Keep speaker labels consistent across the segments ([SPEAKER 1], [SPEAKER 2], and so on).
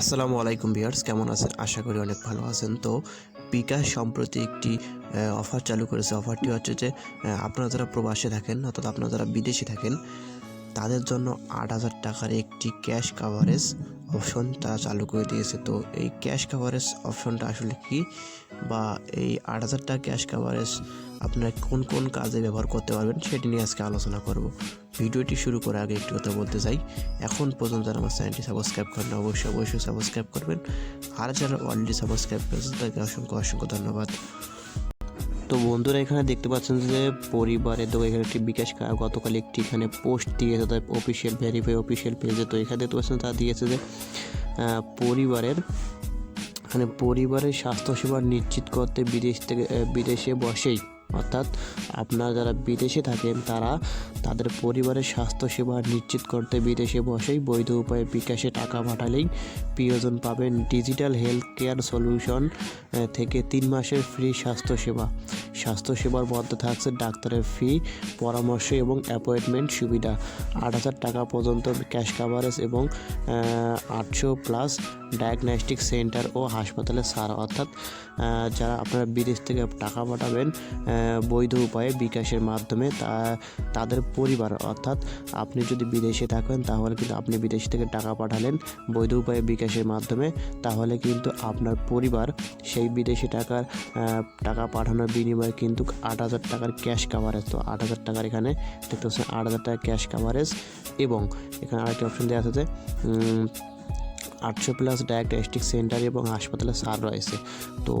[SPEAKER 1] আসসালামু আলাইকুম ভিউয়ার্স, কেমন আছেন? আশা করি অনেক ভালো আছেন। তো বিকাশ সম্প্রতি একটি অফার চালু করেছে। অফারটি হচ্ছে যে আপনারা যারা প্রবাসে থাকেন অর্থাৎ আপনারা যারা বিদেশে থাকেন তাদের জন্য আট হাজার টাকার একটি ক্যাশ কাভারেজ অপশন তারা চালু করে দিয়েছে। তো এই ক্যাশ কাভারেজ অপশনটা আসলে কি? বা এই আট হাজার টাকা ক্যাশ কাভারেজ আপনারা কোন কোন কাজে ব্যবহার করতে পারবেন সেটি নিয়ে আজকে আলোচনা করব। ভিডিওটি শুরু করার আগে একটি কথা বলতে চাই। এখন পর্যন্ত যারা আমার চ্যানেলটি সাবস্ক্রাইব করেন অবশ্যই অবশ্যই সাবস্ক্রাইব করবেন। আর যারা অলরেডি সাবস্ক্রাইব করেছেন, তাদেরকে অসংখ্য অসংখ্য ধন্যবাদ। তো বন্ধুরা এখানে দেখতে পাচ্ছেন যে পরিবারের তো এখানে একটি বিকাশ গতকাল একটি এখানে পোস্ট দিয়েছে তার অফিসিয়াল ভেরিফাই অফিসিয়াল পেজে তো এখানে দেখতে পাচ্ছেন তারা দিয়েছে যে পরিবারের মানে পরিবারের স্বাস্থ্যসেবা নিশ্চিত করতে বিদেশ থেকে বিদেশে বসেই অর্থাৎ আপনারা যারা বিদেশে থাকেন, তারা তাদের পরিবারের স্বাস্থ্যসেবা নিশ্চিত করতে বিদেশে বসেই বৈধ উপায়ে বিকাশে টাকা পাঠালেই প্রিয়জন পাবেন ডিজিটাল হেলথ কেয়ার সলিউশন থেকে তিন মাসের ফ্রি স্বাস্থ্যসেবা। স্বাস্থ্যসেবার মধ্যে থাকছে ডাক্তারের ফি, পরামর্শ এবং অ্যাপয়েন্টমেন্ট সুবিধা। আট হাজার টাকা পর্যন্ত ক্যাশ কাভারেজ এবং আটশো প্লাস ডায়াগনস্টিক সেন্টার ও হাসপাতালে সার। অর্থাৎ যারা আপনারা বিদেশ থেকে টাকা পাঠাবেন বৈধ উপায়ে বিকাশের মাধ্যমে তা, তাদের পরিবার, অর্থাৎ আপনি যদি বিদেশে থাকেন, তাহলে কিন্তু আপনি বিদেশ থেকে টাকা পাঠালেন বৈধ উপায়ে বিকাশের মাধ্যমে। তাহলে কিন্তু আপনার পরিবার সেই বিদেশি টাকার টাকা পাঠানোর বিনিময়ে কিন্তু আট হাজার টাকার ক্যাশ কাভারেজ, তো আট হাজার টাকার এখানে দেখতে পাচ্ছেন আট হাজার টাকার ক্যাশ কাভারেজ এবং এখানে আরেকটি অপশন দেওয়া আছে যে আটশো প্লাস ডায়াগনস্টিক সেন্টার এবং হাসপাতালে সার রয়েছে। তো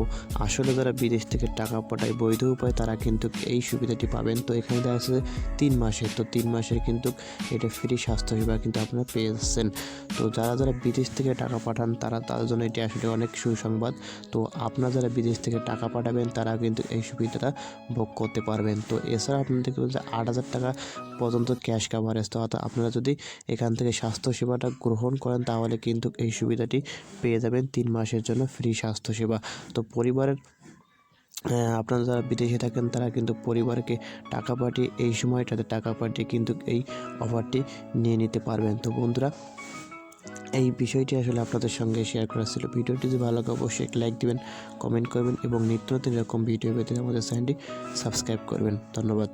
[SPEAKER 1] আসলে যারা বিদেশ থেকে টাকা পাঠায়, বৈধ উপায় তারা কিন্তু এই সুবিধাটি পাবেন। তো এখানে দেখা যাচ্ছে তিন মাসের, তো তিন মাসের কিন্তু এটা ফ্রি স্বাস্থ্যসেবা কিন্তু আপনারা পেয়ে যাচ্ছেন তো যারা যারা বিদেশ থেকে টাকা পাঠান, তারা তাদের জন্য এটি আসলে অনেক সুসংবাদ। তো আপনারা যারা বিদেশ থেকে টাকা পাঠাবেন, তারা কিন্তু এই সুবিধাটা ভোগ করতে পারবেন। তো এছাড়া আপনাদের বলছে আট হাজার টাকা পর্যন্ত ক্যাশ কাভারেজ তো আপনারা যদি এখান থেকে স্বাস্থ্যসেবাটা গ্রহণ করেন, তাহলে কিন্তু এই সুবিধাটি পেয়ে যাবেন তিন মাসের জন্য ফ্রি স্বাস্থ্যসেবা। তো পরিবারের আপনারা যারা বিদেশে থাকেন, তারা কিন্তু পরিবারকে টাকা পাঠিয়ে এই সময়টাতে টাকা পাঠিয়ে কিন্তু এই অফারটি নিয়ে নিতে পারবেন। তো বন্ধুরা, এই বিষয়টি আসলে আপনাদের সঙ্গে শেয়ার করা ছিল। ভিডিওটি যদি ভালো লাগে, অবশ্যই লাইক দিবেন কমেন্ট করবেন এবং নিত্য নতুন এরকম ভিডিও পেতে আমাদের চ্যানেলটি সাবস্ক্রাইব করবেন। ধন্যবাদ।